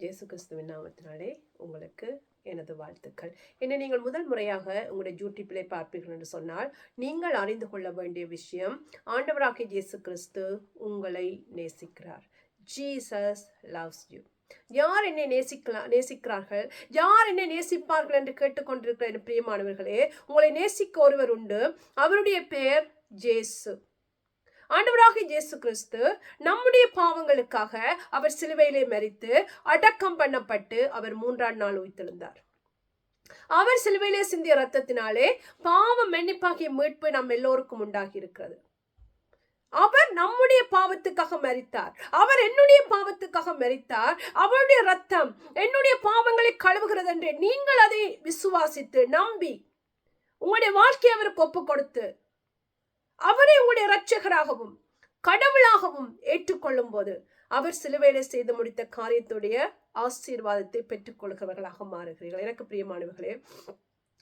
ஜேசு கிறிஸ்துவின் நாமத்தினாலே உங்களுக்கு எனது வாழ்த்துக்கள். என்னை நீங்கள் முதல் முறையாக உங்களுடைய ஜூட்டிப்பிலே பார்ப்பீர்கள் என்று சொன்னால் நீங்கள் அறிந்து கொள்ள வேண்டிய விஷயம் ஆண்டவராகிய ஜேசு கிறிஸ்து உங்களை நேசிக்கிறார். ஜீசஸ் லவ்ஸ் யூ யார் என்னை நேசிக்கலாம் நேசிக்கிறார்கள்? யார் என்னை நேசிப்பார்கள் என்று கேட்டுக்கொண்டிருக்கிற என் பிரியமானவர்களே உங்களை நேசிக்க ஒருவர் உண்டு. அவருடைய பெயர் ஜேசு. ஆண்டவராக இயேசு கிறிஸ்து நம்முடைய பாவங்களுக்காக அவர் சிலுவையிலே மறித்து அடக்கம் பண்ணப்பட்டு அவர் மூன்றாம் நாள் உயிர்த்தெழுந்தார். அவர் சிலுவையிலே சிந்திய ரத்தத்தினாலே பாவ மன்னிப்பாகிய மீட்பு நம் எல்லோருக்கும் உண்டாகி இருக்கிறது அவர் நம்முடைய பாவத்துக்காக மறித்தார் அவர் என்னுடைய பாவத்துக்காக மறித்தார் அவருடைய ரத்தம் என்னுடைய பாவங்களை கழுவுகிறது என்று நீங்கள் அதை விசுவாசித்து நம்பி உங்களுடைய வாழ்க்கையை அவருக்கு ஒப்பு கொடுத்து அவரை உங்களுடைய இரட்சகராகவும் கடவுளாகவும் ஏற்றுக்கொள்ளும் போது அவர் சிலுவையில செய்து முடித்த காரியத்துடைய ஆசீர்வாதத்தை பெற்றுக்கொள்கிறவர்களாக மாறுகிறீர்கள். எனக்கு பிரியமானவர்களே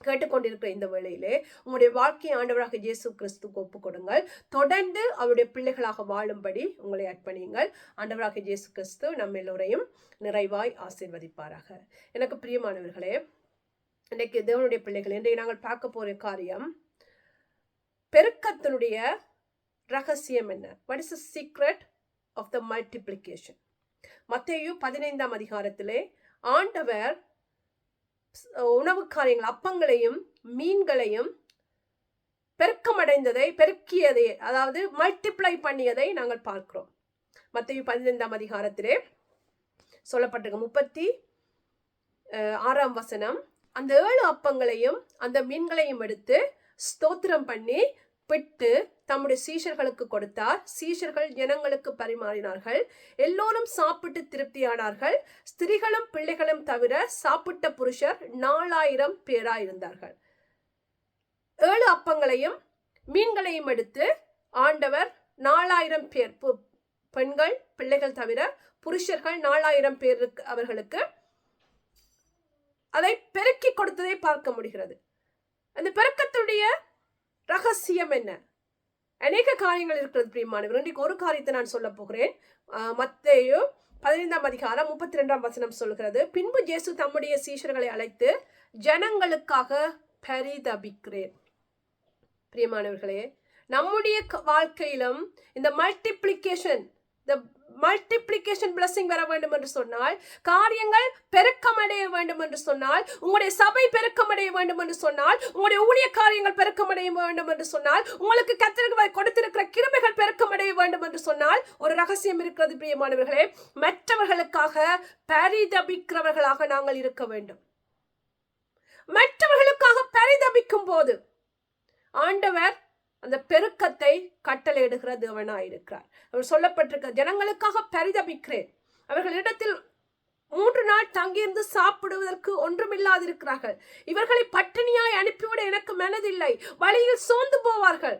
கேட்டுக்கொண்டிருக்கிற இந்த வேளையிலே உங்களுடைய வாழ்க்கை ஆண்டவராக இயேசு கிறிஸ்துக்கு ஒப்பு கொடுங்கள் தொடர்ந்து அவருடைய பிள்ளைகளாக வாழும்படி உங்களை அர்ப்பணியுங்கள். ஆண்டவராக இயேசு கிறிஸ்து நம்ம எல்லோரையும் நிறைவாய் ஆசீர்வதிப்பாராக. எனக்கு பிரியமானவர்களே இன்றைக்கு தேவனுடைய பிள்ளைகள் இன்றைக்கு நாங்கள் பார்க்க போகிற காரியம் பெருக்கத்தினுடைய ரகசியம் என்ன? What is the secret of the multiplication மத்தேயு பதினைந்தாம் அதிகாரத்திலே ஆண்டவர் உணவு காரியங்கள் அப்பங்களையும் மீன்களையும் பெருக்கமடைந்ததை பெருக்கியதை அதாவது மல்டிப்ளை பண்ணியதை நாங்கள் பார்க்கிறோம். மத்திய பதினைந்தாம் அதிகாரத்திலே சொல்லப்பட்டிருக்க முப்பத்தி ஆறாம் வசனம் அந்த ஏழு அப்பங்களையும் அந்த மீன்களையும் எடுத்து ஸ்தோத்திரம் பண்ணி பிட்டு தம்முடைய சீஷர்களுக்கு கொடுத்தார். சீஷர்கள் ஜனங்களுக்கு பரிமாறினார்கள். எல்லோரும் சாப்பிட்டு திருப்தியானார்கள். ஸ்திரிகளும் பிள்ளைகளும் தவிர சாப்பிட்ட புருஷர் நாலாயிரம் பேராயிருந்தார்கள். ஏழு அப்பங்களையும் மீன்களையும் எடுத்து ஆண்டவர் நாலாயிரம் பேர் பெண்கள் பிள்ளைகள் தவிர புருஷர்கள் நாலாயிரம் பேருக்கு அவர்களுக்கு அதை பெருக்கி கொடுத்ததை பார்க்க முடிகிறது. அந்த பெருக்கத்துடைய ரகசியம் என்ன? அநேக காரியங்கள் இருக்கிறது பிரியமானவர் இன்றைக்கு ஒரு காரியத்தை நான் சொல்ல போகிறேன். மத்தையோ பதினைந்தாம் அதிகாரம் முப்பத்தி ரெண்டாம் வசனம் சொல்கிறது பின்பு ஜேசு தம்முடைய சீஷர்களை அழைத்து ஜனங்களுக்காக பரிதபிக்கிறேன். பிரியமானவர்களே நம்முடைய வாழ்க்கையிலும் இந்த மல்டிப்ளிகேஷன் இந்த மல்டிப்ளிகேஷன் பிளஸிங் வர வேண்டும் என்று சொன்னால் காரியங்கள் பெருக்கமடைய வேண்டும் என்று சொன்னால் உங்களுடைய சபை பெருக்கமடைய வேண்டும் என்று சொன்னால் உங்களுடைய ஊழிய காரியங்கள் பெருக்கமடைய வேண்டும் என்று சொன்னால் உங்களுக்கு கத்திரிக்கு கொடுத்திருக்கிற கிருமைகள் பெருக்கமடைய வேண்டும் என்று சொன்னால் ஒரு ரகசியம் இருக்கிறது பிரியமானவர்களே. மற்றவர்களுக்காக பரிதபிக்கிறவர்களாக நாங்கள் இருக்க வேண்டும். மற்றவர்களுக்காக பரிதபிக்கும் போது ஆண்டவர் அந்த பெருக்கத்தை கட்டளையிடுகிற தேவனாயிருக்கிறார் அவர் சொல்லப்பட்டிருக்க ஜனங்களுக்காக பரிதபிக்கிறேன். அவர்களிடத்தில் மூன்று நாள் தங்கியிருந்து சாப்பிடுவதற்கு ஒன்றுமில்லாதிருக்கிறார்கள். இவர்களை பட்டினியாய் அனுப்பிவிட எனக்கு மனதில்லை. வழியில் சோர்ந்து போவார்கள்.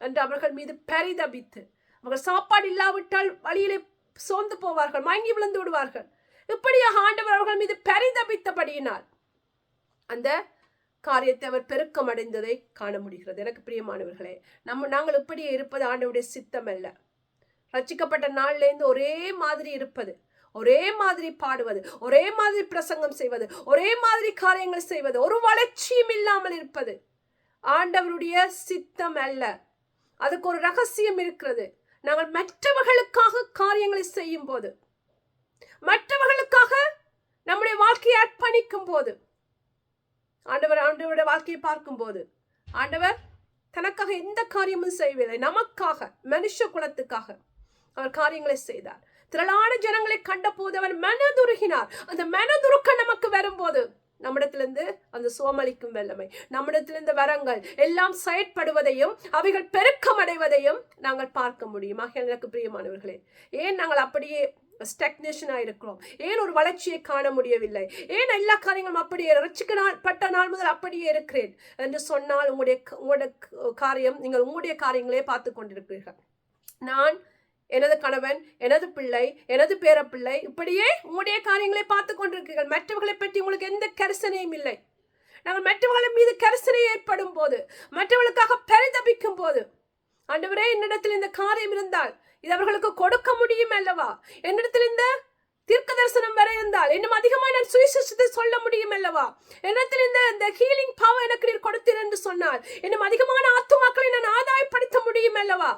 என்று அவர்கள் மீது பரிதபித்து அவர்கள் சாப்பாடு இல்லாவிட்டால் வழியிலே சோர்ந்து போவார்கள். மயங்கி விழுந்து விடுவார்கள். இப்படியாக ஆண்டவர் அவர்கள் மீது பரிதபித்தபடியினால் அந்த காரியத்தை அவர் பெருக்கம் அடைந்ததை காண முடிகிறது எனக்கு பிரியமானவர்களே நம்ம நாங்கள் இப்படியே இருப்பது ஆண்டவுடைய சித்தம் அல்ல ரச்சிக்கப்பட்ட நாள்லேருந்து ஒரே மாதிரி இருப்பது ஒரே மாதிரி பாடுவது ஒரே மாதிரி பிரசங்கம் செய்வது ஒரே மாதிரி காரியங்கள் செய்வது ஒரு வளர்ச்சியும் இல்லாமல் இருப்பது ஆண்டவருடைய சித்தம் அல்ல அதுக்கு ஒரு ரகசியம் இருக்கிறது. நாங்கள் மற்றவர்களுக்காக காரியங்களை செய்யும் போது மற்றவர்களுக்காக நம்முடைய வாழ்க்கையை அர்ப்பணிக்கும் போது ஆண்டவர் ஆண்டவருடைய வாழ்க்கையை பார்க்கும்போது ஆண்டவர் தனக்காக எந்த காரியமும் செய்யவில்லை. நமக்காக மனுஷ குலத்துக்காக அவர் காரியங்களை செய்தார். திரளான ஜனங்களை கண்ட போது அவர் மனதுருகினார். அந்த மனதுருக்கம் நமக்கு வரும்போது நம்மிடத்திலிருந்து அந்த சோமளிக்கும் வல்லமை நம்மிடத்திலிருந்து வரங்கள் எல்லாம் செயற்படுவதையும் அவைகள் பெருக்கம் அடைவதையும் நாங்கள் பார்க்க முடியும். ஆகிய எனக்கு பிரியமானவர்களே ஏன் நாங்கள் அப்படியே ஸ்டக்னேஷனாக இருக்கிறோம் ஏன் ஒரு வளர்ச்சியை காண முடியவில்லை? ஏன் எல்லா காரியங்களும் அப்படியே ரசிக்க நாள் பட்ட நாள் முதல் அப்படியே இருக்கிறேன்? என்று சொன்னால் உங்களுடைய உங்களுடைய காரியம் நீங்கள் உங்களுடைய காரியங்களே பார்த்து கொண்டிருப்பீர்கள். நான் எனது கணவன் எனது பிள்ளை எனது பேரப்பிள்ளை இப்படியே உங்களுடைய காரியங்களை பார்த்து கொண்டிருக்கிறீர்கள். மற்றவர்களை பற்றி உங்களுக்கு எந்த கரிசனையும் இல்லை. நாங்கள் மற்றவர்கள் மீது கரிசனை ஏற்படும் போது மற்றவர்களுக்காக பரிதபிக்கும் போது ஆண்டவரே என்னிடத்தில் இந்த காரியம் இருந்தால் இது அவர்களுக்கு கொடுக்க முடியும் அல்லவா? என்னிடத்தில் இந்த தீர்க்க தரிசனம் வர இருந்தால் இன்னும் அதிகமாக நான் சுவிசேஷத்தை சொல்ல முடியும் அல்லவா? என்னத்தில் இந்த இந்த ஹீலிங் பவர் எனக்கு நீர் கொடுத்தீர் என்று சொன்னால் இன்னும் அதிகமான ஆத்துமாக்களை நான் ஆதாயப்படுத்த முடியும் அல்லவா?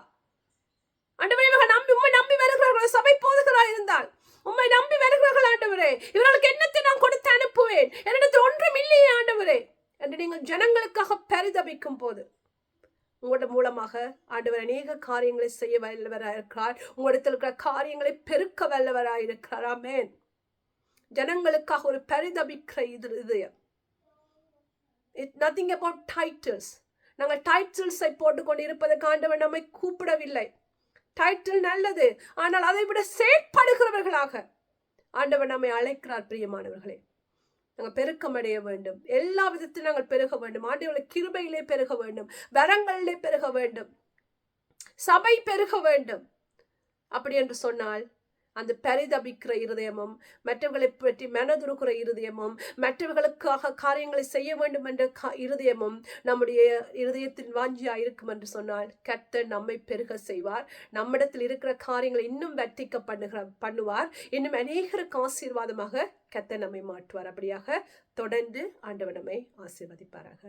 ஆண்டவரே இவர்கள் நம்பி உண்மை நம்பி வருகிறார்கள். சபை போதுகிறாய் இருந்தால் உம்மை நம்பி வருகிறார்கள் ஆண்டவரே. இவர்களுக்கு என்னத்தை நான் கொடுத்து அனுப்புவேன்? என்னிடத்தில் ஒன்றும் இல்லையே ஆண்டவரே. என்று நீங்கள் ஜனங்களுக்காக பரிதபிக்கும் போது உங்களோட மூலமாக ஆண்டவர் அநேக காரியங்களை செய்ய வல்லவராக இருக்கிறார் உங்களிடத்தில் இருக்கிற காரியங்களை பெருக்க வல்லவராக இருக்கிறார் ஜனங்களுக்காக ஒரு பரிதபிக்கிற இது இதயம் இட் நத்திங் அபவுட் டைட்டில்ஸ் நாங்கள் டைட்டில்ஸை போட்டுக்கொண்டு இருப்பதற்கு ஆண்டவர் நம்மை கூப்பிடவில்லை. டைட்டில் நல்லது ஆனால் அதை விட செயற்படுகிறவர்களாக ஆண்டவர் நம்மை அழைக்கிறார் பிரியமானவர்களே. நாங்கள் பெருக்கமடைய வேண்டும். எல்லா விதத்திலும் நாங்கள் பெருக வேண்டும். ஆண்டவர்களை கிருபையிலே பெருக வேண்டும். வரங்களிலே பெருக வேண்டும். சபை பெருக வேண்டும். அப்படி என்று சொன்னால் அந்த பரிதபிக்கிற இருதயமும் மற்றவர்களை பற்றி மனதுருக்கிற இருதயமும் மற்றவர்களுக்காக காரியங்களை செய்ய வேண்டும் என்ற இருதயமும் நம்முடைய இருதயத்தின் வாஞ்சியா இருக்கும் என்று சொன்னால் கர்த்தர் நம்மை பெருக செய்வார். நம்மிடத்தில் இருக்கிற காரியங்களை இன்னும் வர்த்திக்க பண்ணுகிற பண்ணுவார். இன்னும் அநேகருக்கு ஆசீர்வாதமாக கர்த்தர் நம்மை மாற்றுவார். அப்படியாக தொடர்ந்து ஆண்டவர் நம்மை ஆசீர்வதிப்பாராக.